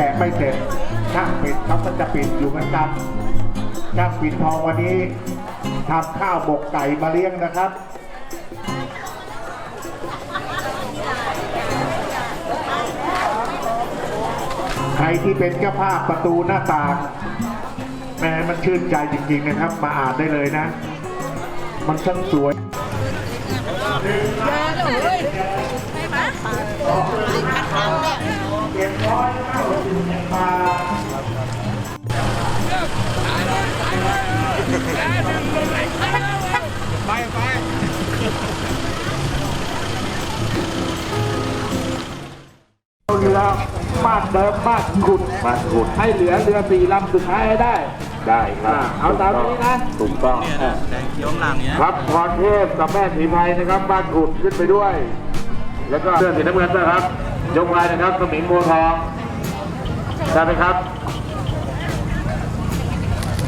แกะไม่เสร็จช่างปิดเขาก็จะปิดอยู่เหมือนกันช่างปิดทองวันนี้ทำข้าวบกไก่มาเลี้ยงนะครับใครที่เป็นเจ้าภาพประตูหน้าต่างแม้มันชื่นใจจริงๆนะครับ มาอ่านได้เลยนะ มันช่างสวยเจ็ดร้อยเก้าสิ บบาทเรือบ้านเดิมบ้านขุดบ้านขุดให้เหลือเรือสี่ลำสุดท้ายให้ได้ ได้ครับเอาตามนี้นะถูกต้องเนี่ยนะแดงเขียวข้างล่างเนี่ยครับพรเทพกับแม่สีไพรนะครับ บ้านขุดขึ้นไปด้วย แล้วก็เสื้อสีน้ำเงินนะครับ ยกไว้นะครับสมิงโพธิ์ทองใช่ไหมครับ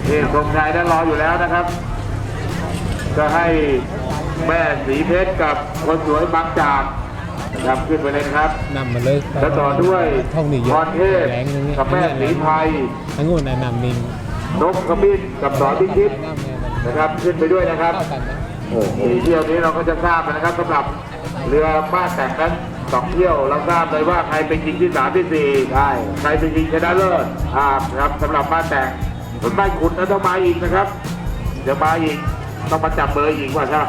เทพทรงชัยนั้นรออยู่แล้วนะครับ ก็ให้แม่สีเพชรกับคนสวยบางจากนะครับขึ้นไปเลยนะครับนำมาเลยแล้วต่อด้วยท่องนี่เยพอะรเทพแรงนึงเนี่ยกับแม่สีไพรทั้งงูนนำนินนกขมิ้นกับสอนพิชิตน้ำเนี่ยมันนะครับขึ้นไปด้วยนะครับเข้ากันนะโอ้โหเที่ยวนี้เราก็จะทราบนะครับสำหรับเรือบ้านแต่งนั้น สองเที่ยวเราทราบเลยว่าใครเป็นจริงที่สามที่สี่ใช่ใครเป็นจริงชนะเลิศอ่าครับสำหรับบ้านแต่งส่วนบ้านขุนนั้นต้องมาอีกนะครับเดี๋ยวมาอีกต้องมาจับเบอร์อีกว่าใช่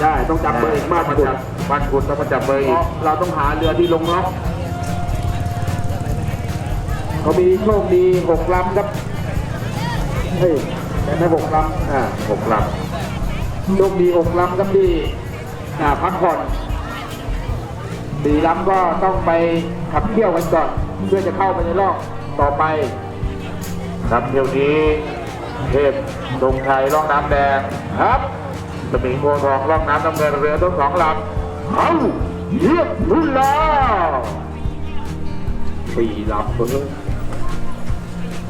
ได้ต้องจับเบอร์อีกมากมาจับบ้านขุนต้องมาจับเบอร์อีกเราต้องหาเรือที่ลงล็อกเขามีโชคดีหกลำครับเฮ้ยแต่ไม่หกลอ่าหกลำโชคดีหกลำครับที่อ่าพักผ่อน สี่ลำก็ต้องไปขับเที่ยวกันก่อนเพื่อจะเข้าไปในรอบต่อไปครับเที่ยวนี้เทพดงชัยร่องน้ำแดงครับสมิงโพทองร่องน้ำน้ำเงินเรือทั้งสองลำเอาเยี่ยมรุ่นแล้วสี่ลำเพิ่ง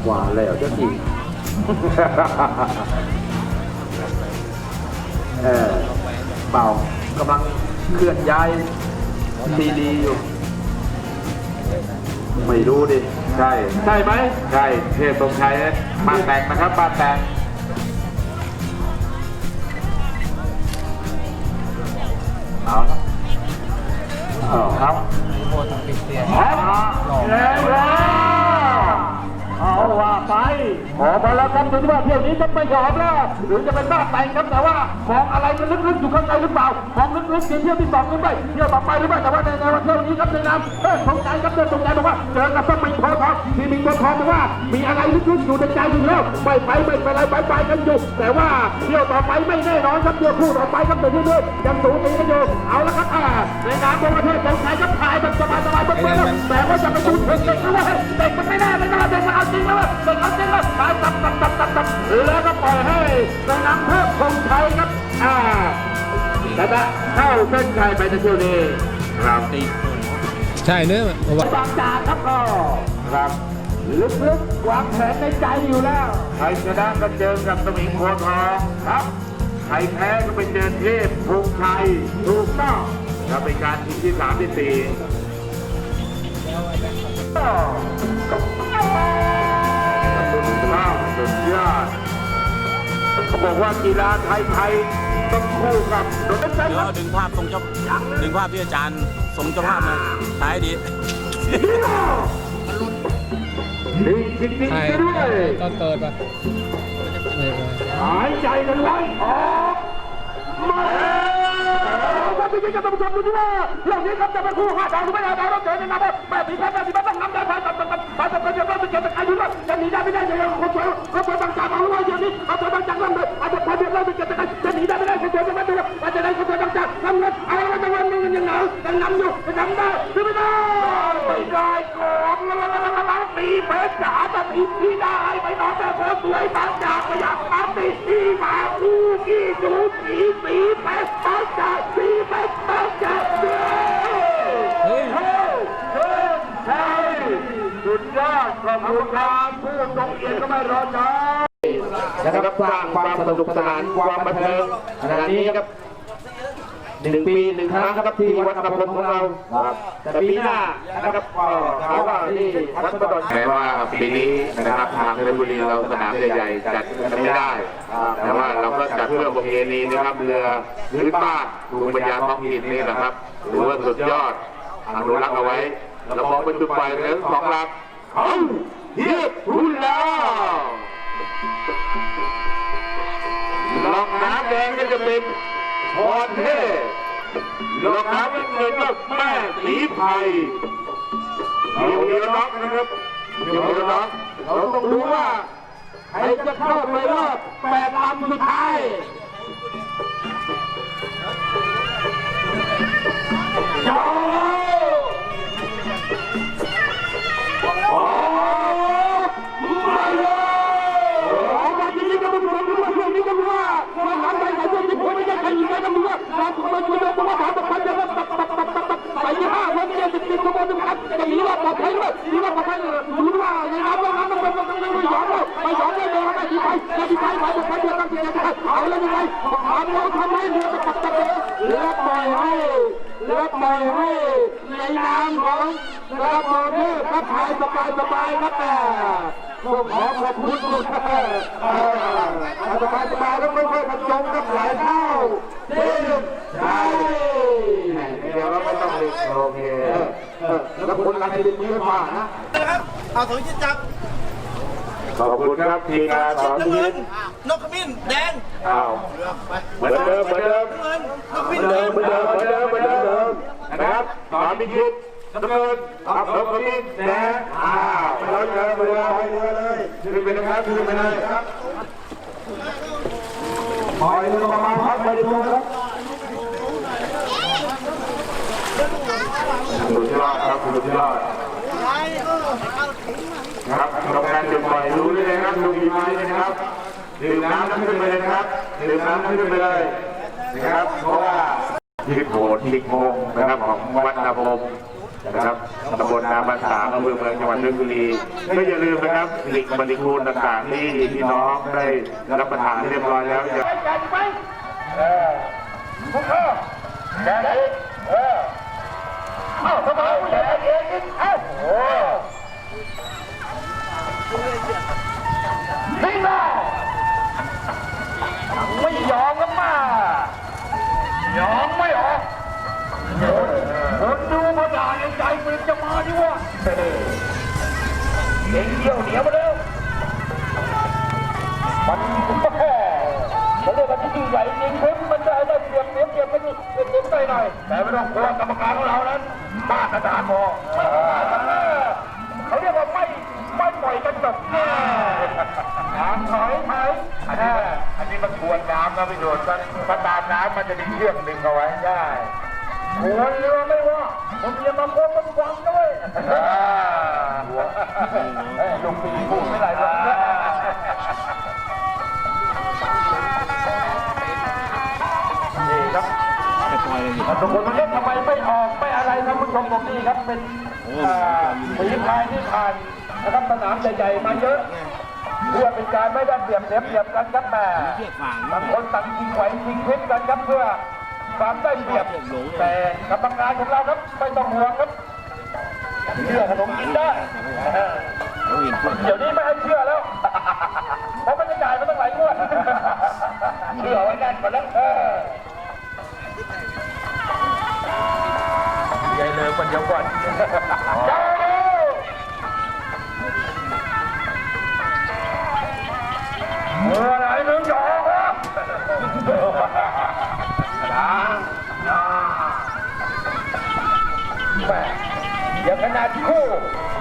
หวานแล้วจ้าจริงเออเป่ากำลังเคลื่อนย้าย ซีดีอยู่ ไม่รู้ดิ ใช่ ใช่ไหม ใช่ เทพตรงชัยนะบ้านแตงนะครับบ้านแตงเอาละเอาครับโคตรปิดเสียงครับแล้ว เอาว่าไปขอมาแล้วครับดูที่ว่าเที่ยวนี้จะไม่ยอมแล้วหรือจะเป็นบ้านแตงครับแต่ว่าของอะไรมันลึกๆอยู่ข้างในหรือเปล่าของลึกๆเที่ยวที่สองหรือไม่เที่ยวต่อไปหรือไม่แต่ว่าในในวันเที่ยวนี้ครับในนามเออสงใจครับเดินสงใจบอกว่าเจอกับต้องมีโพธิ์ทองที่มีโพธิ์ทองบอกว่า มีอะไรลึกๆอยู่ในใจอยู่แล้วไม่ไปไม่ไปอะไรไปไปกันอยู่แต่ว่าเที่ยวต่อไปไม่แน่นอนครับเที่ยวคู่ต่อไปครับเดี๋ยวนี้ยังสูงตีกันอยู่เอาละครับอ่าในนามของประเทศสงชัยครับถ่ายแบบสบายสบายๆเบิ้ลๆแต่ว่าจะไปดูเด็กๆนะว่าเด็กมันไม่ได้ไม่ได้เด็กมันาจริงแล้วเด็กเอาจริงแล้วถ่ายตับตับตับตับตับแล้วก็ปล่อยให้ในนามเพิ่มคงชัยครับอ่าแล้วก็เข้าเส้นชัยไปในเที่ยวนี้ครับใช่เนื้อะว่าบางจากครับก็ครับลึกๆวางแผนในใจอยู่แล้วใครชนะก็เจอกับสมิงโพทองครับใครแพ้ก็ไปเจอเทพพงชัยถูกต้องครับเป็นการทีที่สามที่สี่ว้าว สุดยอดเขาบอกว่ากีฬาไทยๆต้องคู่กับโดนใจเดี๋ยวดึงภาพทรงเจ้าดึงภาพที่อาจารย์ทรงเจ้าภาพนะท้ายดีดีจริงใช่ๆซะด้วยตอนเปิดป่ะไม่ไม่หายใจกันไว้ออกมา ครพี่ๆท่านผู้ชมดูที่ว่าเหล่านี้ครับจะเป็นคู่ห้าดาวหรือไม่ห้าดาวเราเจอในนามแบาแบบนี้ครับแบบนี้ต้องนำได้ผ่านตัดตัำตัดตัดเกี่ยวกับเกี่ยวกับอายุแล้จะหนีได้ไม่ได้อย่างคนสวยคนสวยบางจากเอาไว้อย่างนี้เราสวอบางจากนั่นเลยอาจจะ พอเดือดร้อนไปเกิดอะไรจะหนีได้ไม่ได้คนสวยจะม่ได้อาจะได้คนสวยบางจากทำเงินเอาแล้วจะวันนึงยังหนาวยังนำอยู่จะนำได้หรือไม่ได้ไม่ได้ของตีเพชรจ๋าต่ตีที่ได้ไปนอนแต่คนสวยบาจากไม่อยากมาตีที่มาคู่กี่จูสีสีเพชรบาจากสีเพชรบาจากเฮ้ยเฮ้ยเฮ้ยเฮ้ยสุดยอดขอบคุณครับผู้ตรงเอียนก็ไม่รอช้า นะครับสร้างความสนุกสนานความบันเทิงขณะนี้ครับหนึ่งปีหนึ่งครั้งครับที่วัดอภพลของเราแต่ปีหน้านะครับก็ถามว่าที่วัดประดอนแม้ว่าปีนี้นะครับทางเพชรบุรีเราสนามใหญ่ๆจัดไม่ได้แต่ว่าเราก็จัดเพื่อบระเพณีนะครับเรือพื้นบ้านภูปัญญาท้องถิ่นนี่แหละครับหรือว่าสุดยอดอนุรักษ์เอาไว้เราบอกเป็นจุดไฟเรื่องของหลักเฮียรุ่นแล้ว ลอกน้ำแดงก็จะเป็นพรเทพลอกน้ำเงินก็แม่สีไพรเดี๋ยวเดี๋ยวน็อกนะครับเดี๋ยวเดี๋ยวน็อกเราต้องดูว่าใครจะเข้าไปรอบแปดลำสุดท้ายจอ ใส่ยี่ห้าวันเจ็ดสิบสิบคนนึงครับจะหนีรอดปลอดภัยด้วยหนีรอดปลอดภัยรู้ว่าในน้ำว่างน้ำมันมันมันมันไม่หยอนแล้ไม่หยอนได้เลยไม่ดีไปไม่ดีไปไปบุกไปเดือดตั้งใจเอาแล้วยังไงถามแล้วทำไมเรือจปักตะเกียบเรือปล่อยให้เรือปล่อยให้ในน้ำของพระโมเดลพระพายสบายสบายครับแต่ผมขอขอบคุณทุกท่านสบายสบายแล้วค่อยๆกันจมกับหลายเท่าเดิมใช่เดี๋ยวเรา โอเคแล้วคนงานในดินนี้ไม่าดนะนะครับเอาสองชิ้นจับขอบคุณครับทีมงานสองชิ้นนกขมิ้นแดงอ้าวเหมือนเดิมเหมือนเดิมเหมือนเดิมเหมือนเดิมเหมือนเดิมเหมือนเดิมนะครับสามพิชิตน้ำเงินขับรถขมิ้นแดงอ้าวไปเลยไปเลยไปเลยขึ้นไปนะครับขึ้นไปเลยครับปล่อยลงมาพักไปดูครับุดยอดครับทำงานจะดปล่อยรู้เลยนะครับดูมีไม้นะครับดื่มน้ำน้ำขึ้นไปเลยนะครับดื่มน้ำน้ำขึ้นไปเลยนะครับเพราะว่าที่โบสถ์ที่โมงนะครับของวัดนาพรมนะครับตำบลนาบ้านสามอำเภอเมืองจังหวัดนนทบุรีก็อย่าลืมนะครับหลีกบริคูณต่างๆที่พี่น้องได้รับประทานเรียบร้อยแล้วอย่าเออพวกเขาแกเออ เอ้าสบายเองยิงเอ้าโอ้ยิงแล้วไม่ยอมกันมายอมไม่ออกดูมาดาในใจมันจะมาดิวะเองเดียวเหนียวมาแล้วมันเขาเรียกว่าที่ใหญ่จริงเมันจะได้เปรียบเสียเปรีนจิดหน่หน่อยแต่ไม่ต้องกลัวกรรมการของเรานั้น กระดานมองเขาเรียกว่าไม่ไม่ปล่อยกันตกถามถอยไหมอันนี้อันนี้มันทวนน้ำนะพี่โดดกระดานน้ำมันจะมีเชือกดึงเอาไว้ได้หัวเรือไม่ว่าผมเรียมาโค้งมันฟังด้วยลงปีพูดไม่ไรหรอก ทุกคนมันเล่นทำไมไม่ออกไม่อะไรครับผู้ชมตรงนี้ครับเป็นฝีพายที่ผ่านนะครับสนามใหญ่ๆมาเยอะเพื่อเป็นการไม่ได้เปรียบเสียบเสียบกันครับแม่บางคนตัดทิ้งไว้ทิ้งเพชรกันครับเพื่อความได้เปรียบแต่กรรมการของเราครับไม่ต้องห่วงครับเชื่อขนมกินได้เดี๋ยวนี้ไม่ให้เชื่อแล้วเพราะไม่ได้จ่ายมาตั้งหลายงวดเชื่อไว้แน่นกว่าแล้ว ยายเลิฟมันยกวันเมื่อไหร่มึงจะออกวะนะแม่อย่าขนาดคู่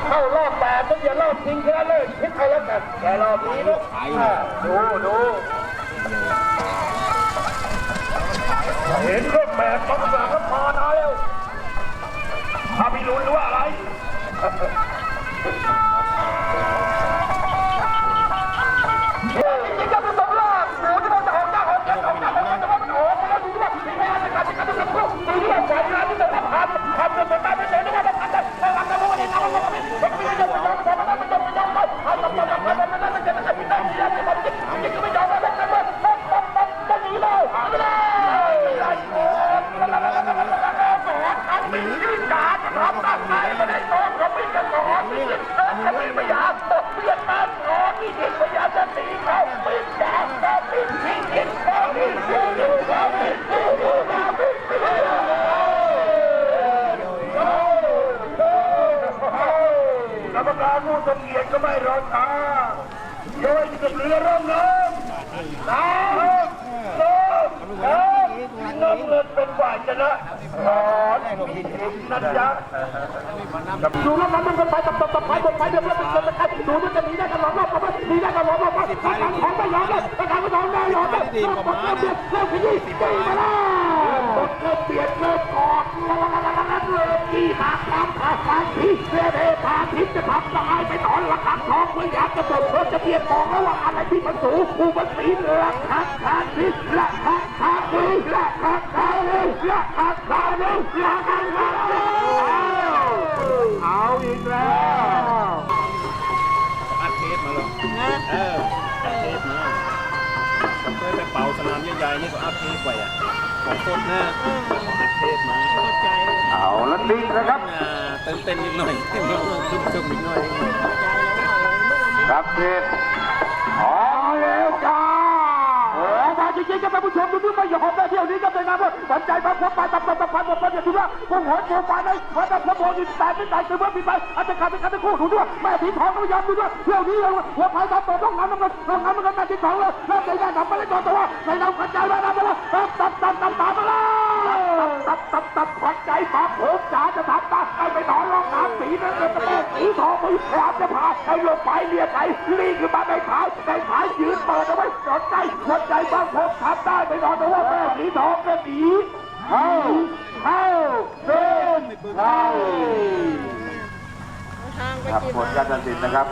เข้ารอบแปดต้องอย่ารอบทิ้งแค่เลยคิดเอาแล้วกันแต่รอบนี้ลูกดูดูเห็นเครื่งแบบต้องสั่งก็พอแล้ว ลุ้หรือว่าอะไร ก็ไม่รอช้าโดยจะเหลือร่องน้ำน้ำน้ำน้ำน้ำเงินเป็นฝ่ายชนะขอนมีทิมนะจ๊ะดูแล้วมันมันไปตับตับตับไปตบไปเดี๋ยวมันจะจะดูมันจะหนีได้ตลอดรอบไปหนีได้ตลอดรอบไปทางของไม่ยอมเลยทางไม่ยอมเลยยอมเลยรอบหมดเริ่มเบียดเริ่มขยี้ตีมาแล้วเริ่มเบียดเริ่มกอด เริ่มขี้หากความขาดความที่เสียเดพาทิพย์จะทำลายไปถอนหลักฐานทองไม่อยากจะบดเพิ่มจะเบียดมองแล้วว่าอะไรที่มันสูงกูมันสีเหลืองขาดขาดทิพย์ละขาดขาดทิพย์ละขาดขาดทิพย์ละขาดขาดทิพย์ละขาดขาดทิพย์เอาอีกแล้วอัดเทปมาเลยเอออัดเทปมาเคยไปเป่าสนามใหญ่ๆนี่ก็อัดเทปไว้อะของโคตรหน้าอัด เทปมาเข้าใจเอาละดิ้งนะครับอ่าเต้นเต้นนิดหน่อยเต้นนิดหน่อยชุบชุบนิดหน่อยครับเทพอ๋อแล้วจ้าโอ้มาจริงๆครับท่านผู้ชมดูที่ไม่ยอมได้เที่ยวนี้ก็เป็นนะว่าสนใจมาพบไปตับตับตับไปหมดไปเนี่ยดูว่ากูหัวโผล่ไปเลยว่าแต่พระโมดินแต่ไม่ตายคือว่ามีไปอาจจะขาดเป็นการตะคู่ถูกด้วยแม่สีทองก็ไม่ยอมดูด้วยเที่ยวนี้เลยหัวไผ่ตับตับต้องงานมันต้องงานมันกันแม่สีทองเลยแล้วใจได้ทำไปเลยก่อนแต่ว่าในนำกระจายมาแล้วมาแล้วตับตับตับตับตับมาแล้ว ตับตับตับขวัญใจฝากผมจ๋าจะทำตาให้ไปนอนรองน้ำสีนั่นเป็นแม่สีทองไปพยายามจะพาให้ลงไปเรียกไปลีขึ้นมาในขายในขายยืนเปิดเอาไว้สนใจหัวใจบางผมทำได้ไปนอนแต่ว่าแม่สีทองก็หนีเข้าเข้าเดินเข้าครับผลการตัดสินนะครับ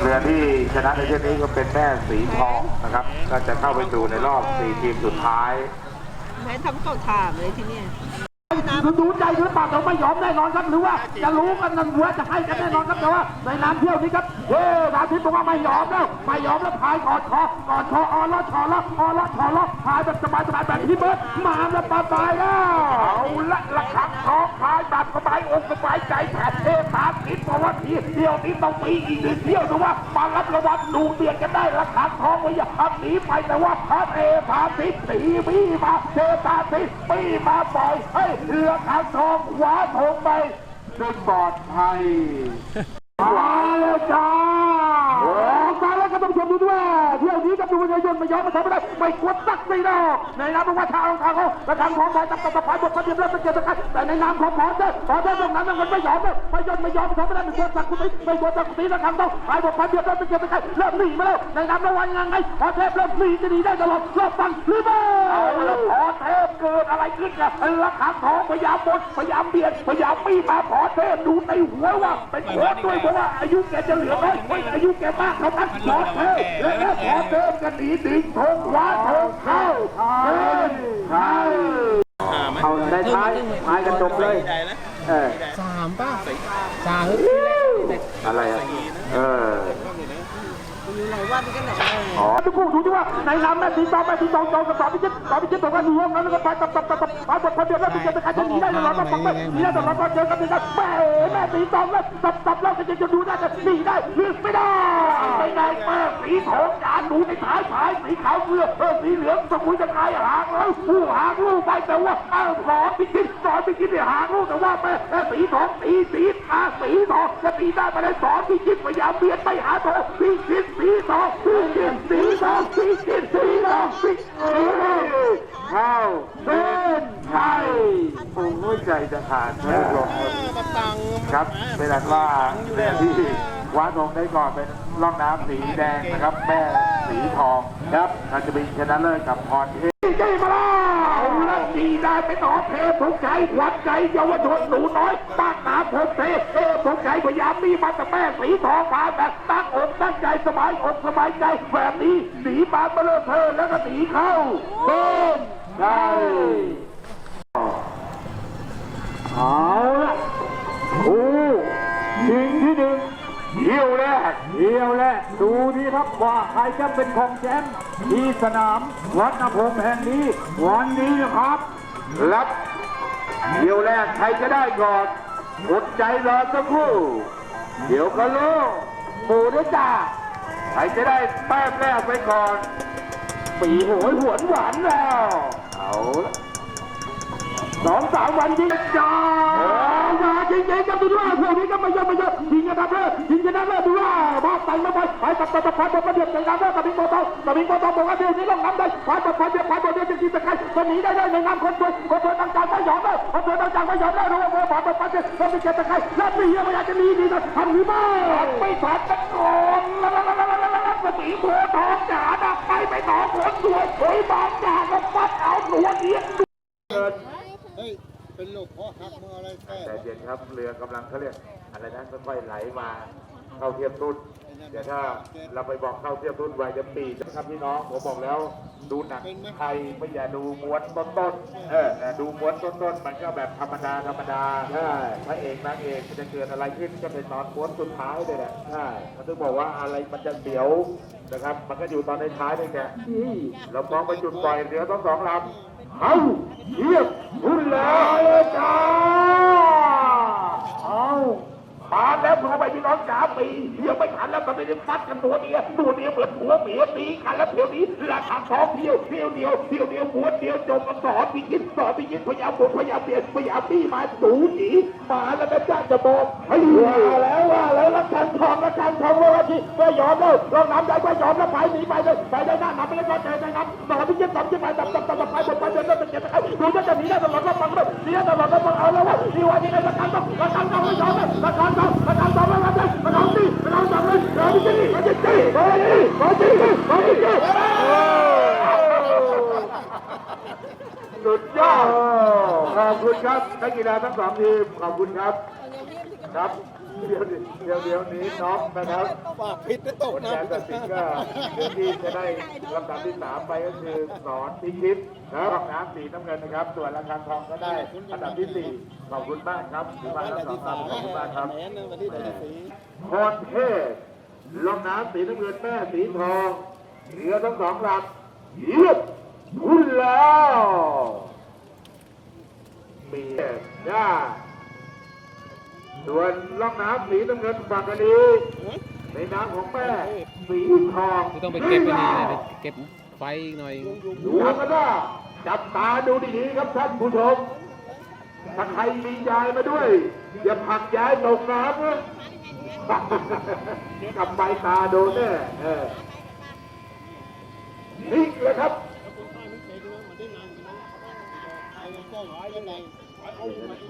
เรือที่ชนะในเช่นนี้ก็เป็นแม่สีทองนะครับ ก็จะเข้าไปสู่ในรอบสี่ทีมสุดท้าย แม่ทำเข้าถามเลยที่เนี่ย คือดูใจหรือเปล่าเราไม่ยอมแน่นอนครับหรือว่าจะรู้กันนั่นหัวจะให้กันแน่นอนครับแต่ว่าในน้ำเที่ยวนี้ครับเฮ้นาทิพย์บอกว่าไม่ยอมแล้วไม่ยอมแล้วพายกอดคอกอดคอออล้อชอล้อออล้อชอล้อพายแบบสบายสบายแบบที่เบิร์ดมาแล้วปาตายแล้วเอาละละครับท้องพายแบบสบายอกสบายใจแผ่เทพาทิพย์บอกว่าเที่ยวนี้ต้องมีอีกหนึ่งเที่ยวดูว่ามารับรางวัลดูเบียดกันได้ละครับท้องไว้อย่าทำหนีไปแต่ว่าพระเทพาทิพย์ตีมีมาเทพาทิพย์มีมาปล่อยให้เรือขางทองคว้าธงไปด้วยปลอดภัยมาแล้วจ้าโอ้มาแล้วก็ต้อง ชมดูด้วยเที่ยวนี้กับดูวิญญาณไม่ยอมมาทำไม่ได้ไม่ควรตักไม่ได้ในนามของว่าชาวทางเขาและทางของฝ่ายตับตับฝ่ายบทพระเดียบเริ่มเกียรติกันแต่ในนามของหมอเจ้ขอเจ้ตรงนั้นมันไม่ยอมเลยไม่ยอมไม่ยอมทำไม่ได้ไม่ควรตักคุณไม่ควรตักคุณและทางต้องฝ่ายบทพระเดียบเริ่มเกียรติกันเริ่มหนีมาแล้วในนามระวันยังไงพอเทพเริ่มหนีจะหนีได้ตลอดรอบฟังหรือเปล่าเอาแล้วพอเทพเกิดอะไรขึ้นเนี่ยราคาทองพยายามบดพยายามเบียดพยายามมีมาพอเทพดูในหัวว่าเป็นโค้ดด้วยเพราะว่าอายุแกจะเหลือน้อยไม่อายุแกมากเท่านั้นพอเทพและแล้วพอเทพกันหนีดึงธงคว้าธงเข้าเดินเข้าเอาได้ท้ายท้ายกระจกเลยเออสามป่ะสามอะไรอะเออ อ๋อทุกคู่ดูที่ว่าในลำแม่ตีสองแม่ตีสองจองกับสามพิจิตสามพิจิตบอกว่าดูว่านั้นก็ไปตับตับตับตับไปหมดคนเดียวแล้วพิจิตจะใครจะหนีได้ตลอดมาฟังไปหนีได้ตลอดมาเจอกันดีกันแม่แม่ตีสองแล้วตับตับแล้วจะจะดูได้จะหนีได้หรือไม่ได้ไม่ได้แม่สีทองจานหนูในท้ายผายสีขาวเรือเออสีเหลืองสมุยจะกายหางแล้วผู้หางลูกไปแต่ว่าเอ้าวสอนพิจิตสอนพิจิตเนี่ยหางลูกแต่ว่าแม่สีทองตีสีอาสีทองจะตีได้ไปได้สอนพิจิตพยายามเบียดไปหาทองพิจิตสีทองพิจิตสีทองพิจิตสีทองพิจิตเข้าเส้นชัยโอ้ยใจจะขาดไม่ลงครับเป็นอันว่าเรือที่คว้าทองได้ก่อนเป็นล่องน้ำสีแดงนะครับ แม่สีทองครับเราจะเป็นชนะเลิศกับพรเทพดีใจมาแล้ว ดีได้ไปต่อเทพงใจหวัดใจเยาวชนหนูน้อยปากน้ำผมเทเทพงใจพยายามมีมาแต่แม่สีทองมาแบบตั้งอกตั้งใจสบายอกสบายใจแบบนี้หนีมาเบลอเธอแล้วก็หนีเข้าเดินใช่เอาละโอ้ชิงที่หนึ่ง เที่ยวแรกเที่ยวแรกดูดีครับว่าใครจะเป็นของแชมป์ที่สนามวัดนภพแห่งนี้ วันนี้นะครับรับเดี่ยวแรกใครจะได้ก่อนอดใจรอสักครู่ เดี๋ยวก็รู้หมูด้วยจ้าใครจะได้แป้มแรกไปก่อนปีโหยหวนหวานแล้ว เอาละ สองสามวันที่จ้ามาจริงๆกับดูว่าพวกนี้ก็ไม่เยอะไม่เยอะยิงกันดับเลยยิงกันดับเลยดูว่าบอกไปมาไปไปกับตับพันบอกว่าเดือดจังการกับบิงโบตองกับบิงโบตองบอกว่าเดี๋ยวนี้ต้องน้ำได้ไปกับพันเดือดพันบอกเดือดจะกินตะไคร้คนหนีได้เลยในน้ำคนสวยคนสวยต่างๆไม่ยอมเลยคนสวยต่างๆไม่ยอมเลยรู้ว่าโมผ่านไปเดือดเราไปเก็บตะไคร้แล้วม่เหี้ยไม่อยากจะหนีดีนะทำหรือไม่ไม่ผ่านตะโกนละละละละละละละกระบี่โบทองจ๋าดับไปไปต่อคนสวยสวยบางจ๋าก็ฟัดเอาหนวดเดียเฮ้ย เป็นลูกพ่อหักมืออะไรแท้แต่เย็นครับเรือกำลังเขาเรียกอะไรนั้นค่อยๆไหลมาเข้าเทียบตุ้นเดี๋ยวถ้าเราไปบอกเข้าเทียบตุ้นไว้จะปีนะครับพี่น้องผมบอกแล้วดูหนังไทยไม่อย่าดูม้วนต้นๆเออแต่ดูม้วนต้นๆมันก็แบบธรรมดาธรรมดาใช่พระเอกนางเอกจะเกิดอะไรขึ้นก็เป็นตอนม้วนสุดท้ายเลยแหละใช่เขาถึงบอกว่าอะไรมันจะเสียวนะครับ มันก็อยู่ตอนในท้ายนี่แหละเรามองไปจุดปล่อยเรือต้องสองลำ 아우 이어 놀라였다 아우. ล้วจ้าเอามาแล้วพอไปพี่น้องจ๋าปียังไม่ทันแล้วมันไม่ได้ฟัดกันตัวเดียวตัวเดียวเหมือนหัวเมียตีกันแล้วเที่ยวนี้ราคาทองเที่ยวเที่ยวเดียวเที่ยวเดียวม้วเดียวจบมาสอนพี่กินสอนพี่กินพยายามบดพยายามเปลี่ยนพยายามพี่มาสูหนีมาแล้วนะจ้าจะบอกให้ว่าแล้วว่าแล้วรักกันทองรักกันทองว่าที่ไม่ยอมแล้วลองน้ำใจไม่ยอมแล้วไปหนีไปเลยไปได้หน้าน้ำไปเลยก็เจอได้น้ำสอพี่กินสอนพี่ไปตับตับตับไปหมดไปเดินเดินเดินดูจะจะหนีได้ตลอดรอบฟังเลยหนีได้ตลอดรอบฟังเอาแล้วว่าดีว่าที่ไหนรันนต้รักกันต้องรักกันต้องไม่ยอมเลยรักกัน สุดยอดขอบคุณครับนักกีฬาทั้งสองทีมขอบคุณครับครับ เดี๋ยวเดี๋ยวเดี๋ยวนี้น้องนะครับฝากผิดแล้วตกผลน้ำการตัดสินก็เดี๋ยวที่จะได้ลำดับที่สามไปก็คือสอนพิชิตนะครับน้ำสีน้ำเงินนะครับ ส่วนราคาทองก็ได้อันดับที่สี่ขอบคุณมากครับถือมาทั้งสองท่านขอบคุณมากครับ แหนนะวันที่ไหนสีพรเทพลำน้ำสีน้ำเงินแม่สีทองเรือทั้งสองลำเยียบคุณแล้ว มีย่า ส่วนล่องน้ำสีน้ำเงินฝั่งอันนี้ในน้ำของแม่สีทองไม่ต้องไปเก็บไปนี่เลยไปเก็บไฟอีกหน่อยดูกันว่าจับตาดูดีๆครับท่านผู้ชมถ้าใครมียายมาด้วย อย่าผลักยายตกน้ำนะกับใบตาโดนแน่เออนี่แหละครับ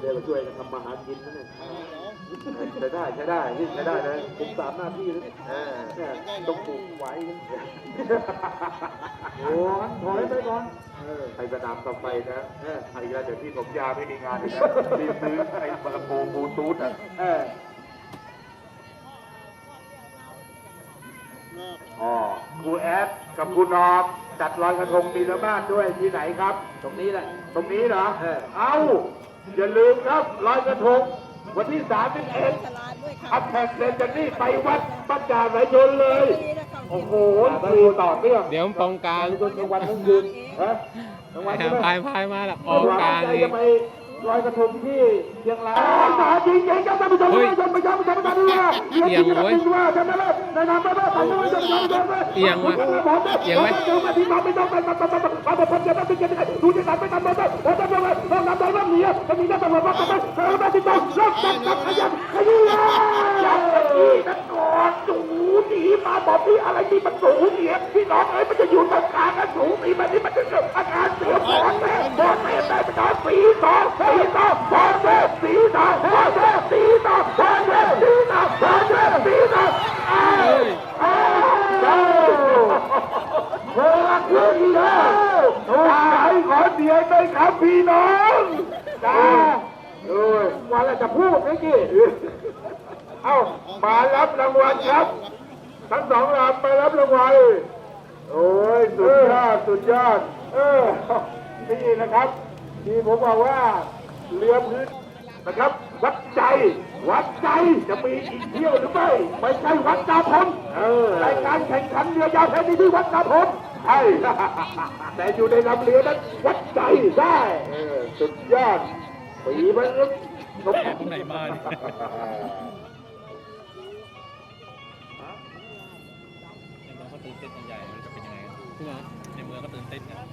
เดี๋ยวมาช่วยกันทำมาหากินนะเนี่ยใช้ได้ใช้ได้นี่ใช้ได้เลยผมสามหน้าที่นะเนี่ยต้องปลูกไว้โอ้ถอยไปก่อนเออใครกระดามต่อไปนะใครก็เดี๋ยวพี่ผมยาไม่มีงานเลยนะรีบซื้อไอ้บลำโพงบลูทูธอะอออ๋อครูแอดกับครูนอมจัดลอยกระทงปีละบ้านด้วยที่ไหนครับ ตรงนี้แหละ ตรงนี้เหรอ เอ้า อย่าลืมครับลอยกระทงวันที่สามสิบเอ็ดอัพแพกเซนจากนี่ไปวัดปัญจาสายชนเลย โอ้โหดูต่อเนื่องเดี๋ยวตรงกลางจนกลางวันกลางคืนฮะกลางวันใช่ไหมพายพายมาละออกกลางใจนี่จะไปลอยกระทงที่เชียงรายสาจริงจริงครับท่านผู้ชมท่านผู้ชมท่านผู้ชมท่านผู้ชมเอียงเว้ยว่าท่านผู้ชมในนามพระบาทสมเด็จพระเจ้าอยู่หัวเอียงวะเอียงไหมเดี๋ยวมาที่มาไม่ต้องไปตัดตัดตัดตัดตัดตัดตัดตัดตัดตัดตัดดูจะตัดไปตัดไปตัดตัดตัดตัดตัดตัดตัดตัดตัดหนีจะมีน้าตำรวจมาตัดตัดตัดตัดติดต่อรถตัดตัดขยับขยี้ยับขยี้นั่นก่อนสูหนีมาบอกพี่อะไรที่มันสูหนีพี่น้องเอ้ยมันจะอยู่ตรงกลางกันสูหนีแบบนี้มันจะเกิดอาการเสียปอดแม่ปอดแม่แม่เป็นการสีต่อสีต่อปอดแม่สีต่อปอดแม่สีต่อปอดแม่สีต่อปอดแม่สีต่อเอ้ยเอ้ยเฮ้ยขึ้นแล้วตายขอเสียงด้วยครับพี่น้องจ้าเอ้ยวันละจะพูดไม่กี่เอ้ามารับรางวัลครับ ทั้งสองลำไปรับรางวัลโอ้ยสุดยอดสุดยอดเออนี่นะครับที่ผมบอกว่าเรือพื้น นะครับ วัดใจ วัดใจจะมีอีกเที่ยวหรือไม่ไม่ใช่วัดตาพลเออรายการแข่งขันเรือยาวแค่นี้ที่วัดตาพลใช่แต่อยู่ในลำเรือนั้นวัดใจได้เออสุดยอดปีมันตรงไหนมาเนี่ยในเมืองเขาตื่นเต้นกันใหญ่มันจะเป็นยังไงกันที่ไหนในเมืองก็ตื่นเต้นกัน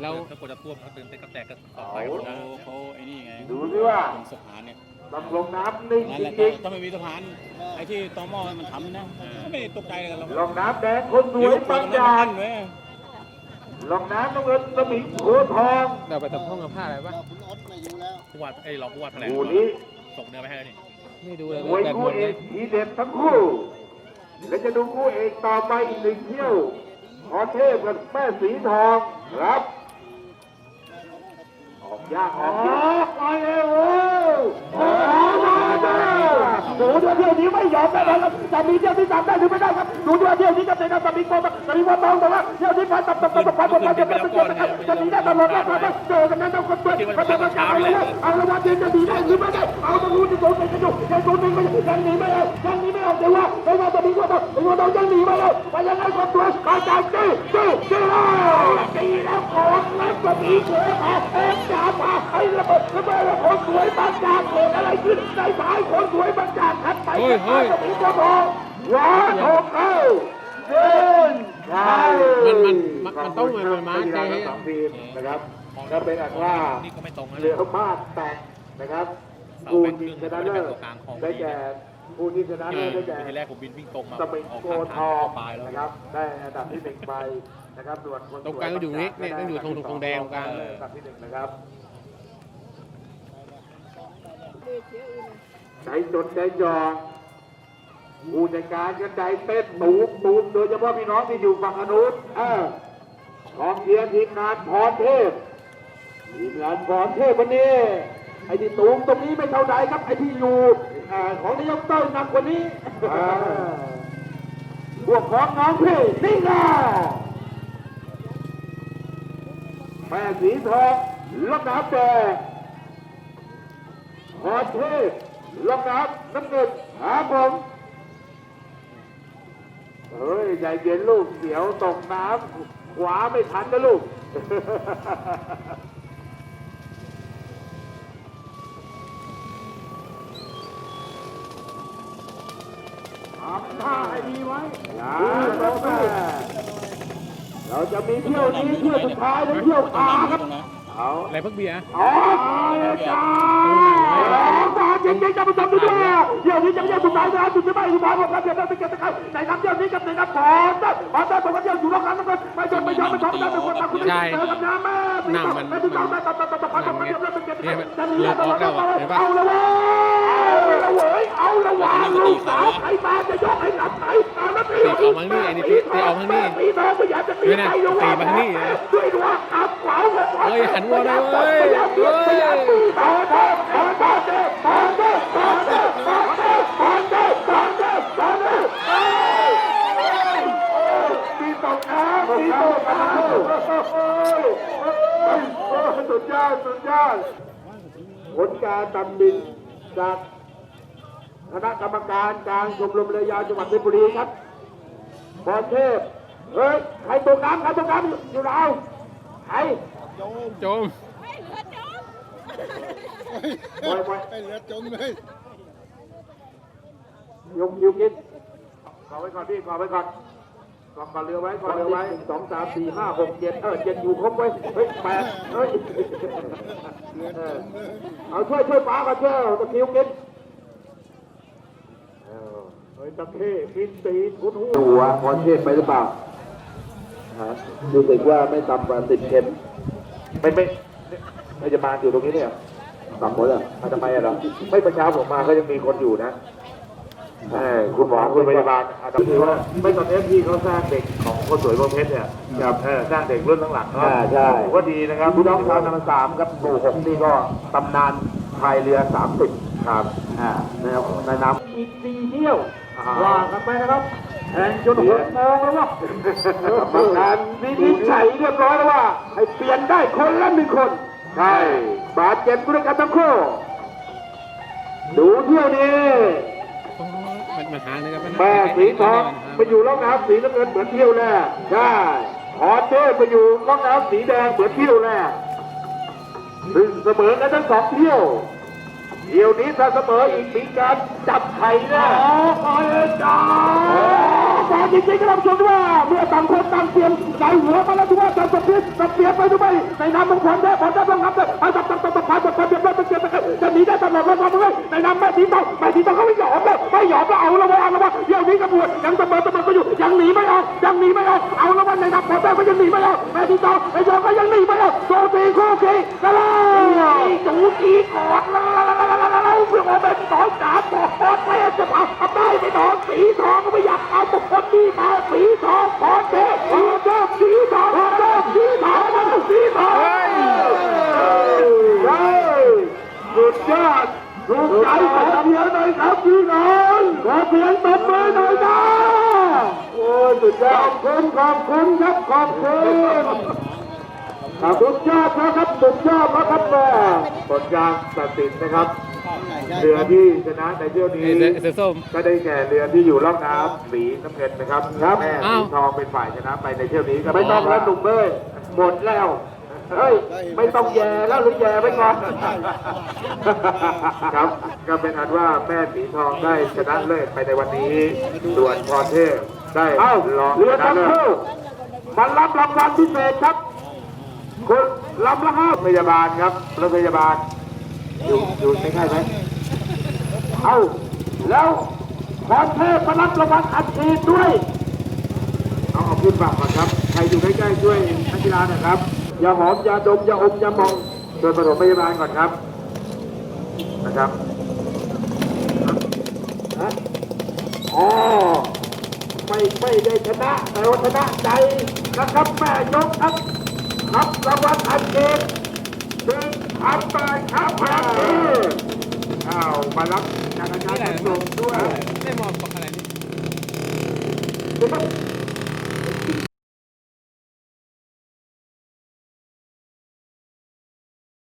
เราถ้ากดจะท่วมเขาตื่นเต้นก็แตกก็ต่อไปหมดนะเขาไอ้นี่ไงดูสิว่าตรงสะพานเนี่ยต้องลงน้ำนิ่งนั่นจแหละริงถ้าไม่มีสะพานไอ้ที่ตอมอมันทำนะไม่ตกใจเลยเราๆลงน้ำแดงคนสวยบางอย่างเว้ยลงน้ำน้ำเงินสมิงโคทองเราไปทำห้องกับผ้าอะไรปะคุณอดไม่อยู่แล้วผู้ว่าไอ้รองผู้ว่าแถลงคู่นี้ส่งเนื้อไปให้แล้วนี่ไม่ดูเลยมวยแบบหคู่มดเอเลยกทีเด็ดทั้งคู่ และจะดูคู่เอกต่อไปอีกหนึ่งเที่ยวขอเทพกับแม่สีทองครับออก ยากออกยากไปเองโอ้โหมาแล้วดูด้วยเที่ยวนี้ไม่ยอมแน่นอนครับจะมีเที่ยวที่สามได้หรือไม่ได้ครับดูด้วยเที่ยวนี้กับในนั้นจะมีโกมาจะมีวันทองแต่ว่าเที่ยวนี้พันตับตับตับตับพันตับตับตับตับตับจะมีได้ตลอดนะครับเจอกันนั้นต้องคนเปิดเขาจะมาช้าเลยเอาละวันเดียวจะดีได้หรือไม่ได้เอาตรงนู้นที่โดนไปกันอยู่ยังโดนไป ยังหนีไม่ได้ยังหนีไม่ออกแต่ว่าไม่ว่าจะมีวันทองมีวันทองยังหนีไม่ได้ไปยังไงก็ตัวกระจายจี้จี้จี้แล้วจี้แล้วของนั้นจะมีเสือมาเอ็มจ่ามาไอ้ระเบิดระเบิดคนสวยบางจากเกิดอะไรขึ้นในสายคนสวยบางจากทัดไปจะมีวันทองว้าทองเข้าเดินใช่มันมันมันต้องมันมันมาใจให้สองทีมนะครับก็เป็นอันว่าเรือมาดแตกนะครับ ผู้ที่ชนะเลิศได้แก่ผู้ที่ชนะเลิศได้แก่ทีแรกผมบินวิ่งตรงมาสมิงออกโกข้างททางองปลายแล้วนะครับ ได้อันดับที่หนึ่งไปนะครับส่วนคนตรงกลางก็อยู่นี่เนี่ยต้องอยู่ธงธงแดงตรงกลางอันดับที่หนึ่งนะครับใจจดใจยอมผู้จัดการกันใจเต้นตูมตูมโดยเฉพาะพี่น้องที่อยู่ฝั่งอนุษเออกองเชียร์ทีมงานพรเทพทีมงานพรเทพวันนี้ ไอ้ที่ตูมตรงนี้ไม่เท่าใดครับ ไอ้ที่อยู่อ่าของนายกเต้ยหนักกว่านี้อ่าพวกของน้องพี่นี่ไงแม่สีทองลำน้ำแดงพรเทพลำน้ำน้ำเงินหาผมเฮ้ยใจเย็นลูกเดี๋ยวตกน้ำขวาไม่ทันนะลูก ท่าให้ดีไว้อย่าเราเราจะมีเที่ยวนี้เที่ยวสุดท้ายในเที่ยวขาครับเอาอะไรพักเบียร์อ๋อจ้าตาจริงจริงจะมาทำด้วยเดี๋ยวนี้จะไม่ใช่สุดท้ายนะสุดท้ายสุดท้ายหมดแล้วเดี๋ยนแปลงเป็นเกียรติการในน้ำเที่ยวนี้กับในน้ำขอได้ขอได้บอกว่าเที่ยวอยู่รอบนั้นนะครับไม่ยอม ได้นั่งมันมันนั่งเนี่ยเนี่ยเลือดออกแล้วเห็นปะเอาละเว้ยเอาละเว้ยเอาละว่งลูกสาวใครมาจะยกให้หนักไหนตามนั้นตีออกมังนี่ไอ้นี่ตีออกมังนี่ตีน้องก็อยากจะตีไปด้วยตีมังนี่ด้วยดวงอับขวาวเฮ้ยหันวัวเลยเฮ้ยเฮ้ย สุดยอดสุดยอดผลการตัดบินจากคณะกรรมการการชมรมเรือยาวจังหวัดเพชรบุรีครับพรเทพเฮ้ยใครตกน้ำใครตกน้ำอยู่เราใครโจมปล่อยปล่อยให้เรือจมเลยยกคิวกินขอไว้ก่อนพี่ขอไว้ก่อน กองก่อนเรือไว้ก่อนเรือไว้หนึ่งสองสามสี่ห้าหกเจ็ดเออเจ็ดอยู่ครบไว้เฮ้ยแปดเฮ้ยเออเอาช่วยช่วยป้ากันช่วยตะคิวกินเออเฮ้ยตะเข้กินตีนทุนหัวพรเทพไปหรือเปล่าฮะรู้สึกว่าไม่ต่ำกว่าสิบเข็มไม่ไม่ไม่จะมาอยู่ตรงนี้เนี่ยสามคนเหรอมาทำไมอะเหรอไม่ประเช้าผมมาก็ยังมีคนอยู่นะใช่ คุณหมอคุณพยาบาลอาจจะถือว่าไม่ตอนนี้พี่เขาสร้างเด็กของคนสวยประเภทเนี่ยครับเออสร้างเด็กรุ่นหลังๆก็ใช่ก็ดีนะครับพี่น้องชาวนามสามครับหมู่หกนี่ก็ตำนานพายเรือสามสิบครับอ่านะครับในน้ำอีกสี่เที่ยวว่ากันไปนะครับแข่งจนหกโมงแล้วว่ากรรมการวินิจฉัยเรียบร้อยแล้วว่า ให้เปลี่ยนได้คนละหนึ่งคน ใช่ บาดเจ็บด้วยกันทั้งคู่ดูเที่ยวนี้ มันมันหางนะครับแม่สีทองไปอยู่ร่องน้ำสีน้ำเงินเหมือนเที่ยวแรกใช่ขอเต้ไปอยู่ร่องน้ำสีแดงเหมือนเที่ยวแรกซึ่งเสมอกันทั้งสองเที่ยวเดี๋ยวนี้ถ้าเสมออีกมีการจับไข่แน่อ๋อคอยจ้าแต่จริงๆก็ต้องชมว่าเมื่อต่างคนต่างเปลี่ยนใจหัวมาแล้วทุกว่าจะสเปลี่ยนสเปลี่ยนไปด้วยในนามมงคลแท้ผลได้ต้องรับเลยไอ้ตับตับตับ ตับผ่านหมดความเปลี่ยนแปลงเป็นเปลี่ยนไปจะหนีได้ตลอดวันวันเลยในนามแม่ทีต้องแม่ทีต้องเขาไม่ยอมเลยไม่ยอมแล้วเอาละวะเอาละวะเดี๋ยวนี้กระบวนยังเสมอเสมอก็อยู่ยังหนีไม่ออกยังหนีไม่ออกเอาละวะในนามผลได้ก็ยังหนีไม่ออกแม่ทีต้องไอ้ยอมก็ยังหนีไม่ออกโซตีคู่กีแล้วจูจีกอดแล้วเพื่อมาเป็นสองสามบอกพอแม่จะเอาเอาได้ไปนอนสีทองก็ไม่อยากเอาบุคคลนี้มาสีทองพอแม่พอแม่สีทองพอแม่สีทองมันสีทองเฮ้ยสุด ยอดถูกใจขอเพียงหน่อยครับพี่น้องขอเพียงตบมือหน่อยนะโอ้ยสุดยอดขอบคุณขอบคุณครับขอบคุณครับสุดยอดนะครับสุดยอดนะครับแม่ผลการตัดสินนะครับ เรือที่ชนะในเที่ยวนี้ไอ้เสือไอ้เสือส้มก็ได้แก่เรือที่อยู่ร่องน้ำสีน้ำเงินนะครับครับแม่อ้าสีวทองเป็นฝ่ายชนะไปในเที่ยวนี้ก็ไม่ต้องแล้วหนุ่มเอ้ยหมดแล้ว เฮ้ยไม่ต้องแย่แล้วหรือแย่ไปก่อนครับ ก็เป็นอันว่าแม่สีทองได้ชนะเลิศไปในวันนี้ส่วนพรเทพได้เอ้ารองเรือชนะทั้งเลิคู่ศมารับรางวัลพิเศษครับคุณลำละห้ารถพยาบาลครับรถพยาบาลอยู่อยู่ไม่ใช่ไหมเอ้าแล้วพรเทพมารับรางวัลอัดฉีดด้วยเอาเอาขึ้นฝั่งก่อนครับ ใครอยู่ใกล้ๆช่วยนักกีฬาหน่อยครับอ ย่าหอมอย่าดมอย่าอมอย่ามองช่วยปฐมพยาบาลก่อนครับ นะครับอ๋อไม่ไม่ได้ชนะแต่ว่าชนะใจนะครับแม่ยกครับรับรางวัลอัดฉีดหนึ่งพันบาทครับแม่อ้าวมารับจากอาจารย์ส่งด้วยไม่มองอะไรนี่นะครับ